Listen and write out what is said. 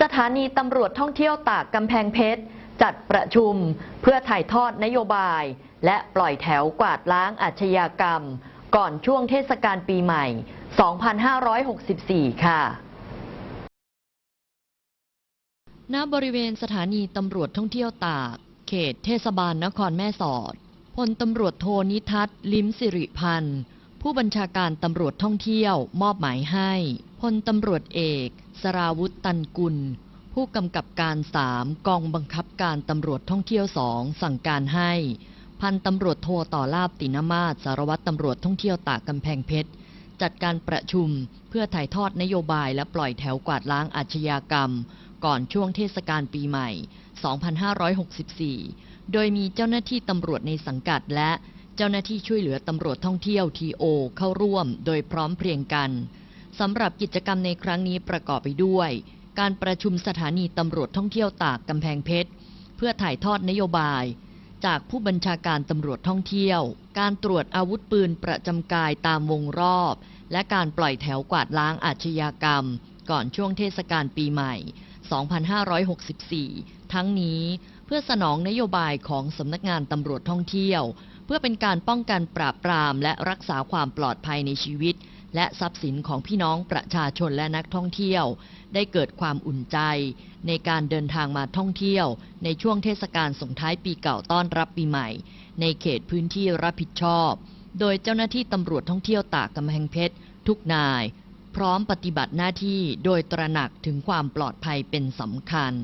สถานีตำรวจท่องเที่ยวตากกำแพงเพชร จัดประชุมเพื่อถ่ายทอดนโยบาย และปล่อยแถวกวาดล้างอาชญากรรม ก่อนช่วงเทศกาลปีใหม่ 2564 ค่ะณบริเวณสถานีตำรวจท่องเที่ยวตาก เขตเทศบาลนครแม่สอดพลตำรวจโทนิทัศน์ ลิมสิริพันธ์ ผู้บัญชาการตำรวจท่องเที่ยวมอบหมายให้ พลตำรวจเอก สราวุธตันกุล ผู้กำกับการสามกองบังคับการตำรวจท่องเที่ยวสองสั่งการให้ พันตำรวจโทต่อลาบตินมาศสารวัตรตำรวจท่องเที่ยวตากกำแพงเพชรจัดการประชุมเพื่อถ่ายทอดนโยบายและปล่อยแถวกวาดล้างอาชญากรรม ก่อนช่วงเทศกาลปีใหม่ 2564 โดยมีเจ้าหน้าที่ตำรวจในสังกัดและเจ้าหน้าที่ช่วยเหลือตำรวจท่องเที่ยวทีโอเข้าร่วมโดยพร้อมเพรียงกัน สำหรับกิจกรรมในครั้งนี้ประกอบไปด้วย การประชุมสถานีตำรวจท่องเที่ยวตากกำแพงเพชร เพื่อถ่ายทอดนโยบาย จากผู้บัญชาการตำรวจท่องเที่ยว การตรวจอาวุธปืนประจำกายตามวงรอบ และการปล่อยแถวกวาดล้างอาชญากรรม ก่อนช่วงเทศกาลปีใหม่ 2564 ทั้งนี้เพื่อสนองนโยบายของสำนักงานตำรวจท่องเที่ยว พื่อเป็นการป้องกันปราบปราม และรักษาความปลอดภัยในชีวิต และทรัพย์สินของพี่น้องประชาชนและนักท่องเที่ยว ได้เกิดความอุ่นใจ ในการเดินทางมาท่องเที่ยว ในช่วงเทศกาลส่งท้ายปีเก่าต้อนรับปีใหม่ ในเขตพื้นที่รับผิดชอบ โดยเจ้าหน้าที่ตำรวจท่องเที่ยวตากกำแพงเพชรทุกนาย พร้อมปฏิบัติหน้าที่โดยตระหนักถึงความปลอดภัยเป็นสำคัญ